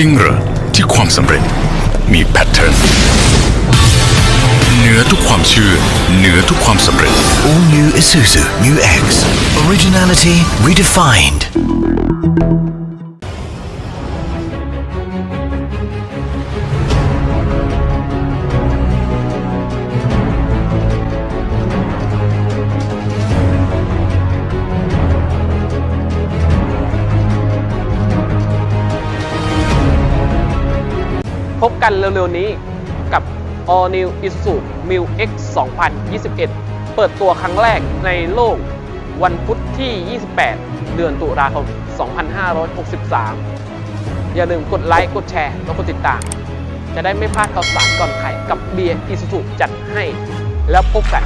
จริงเหรอที่ความสำเร็จมีแพทเทิร์นเหนือทุกความเชื่อเหนือทุกความสำเร็จ All new Isuzu New X. Originality redefined. พบกันเร็วๆนี้กับ All New Isuzu Mu X 2021 เปิดตัวครั้งแรกในโลกวันพุธที่ 28 เดือนตุลาคม 2563 อย่าลืมกดไลค์ กดแชร์ และกดติดตาม จะได้ไม่พลาดข่าวสารก่อนใครกับเบียร์อิสุสุจัดให้ แล้วพบกัน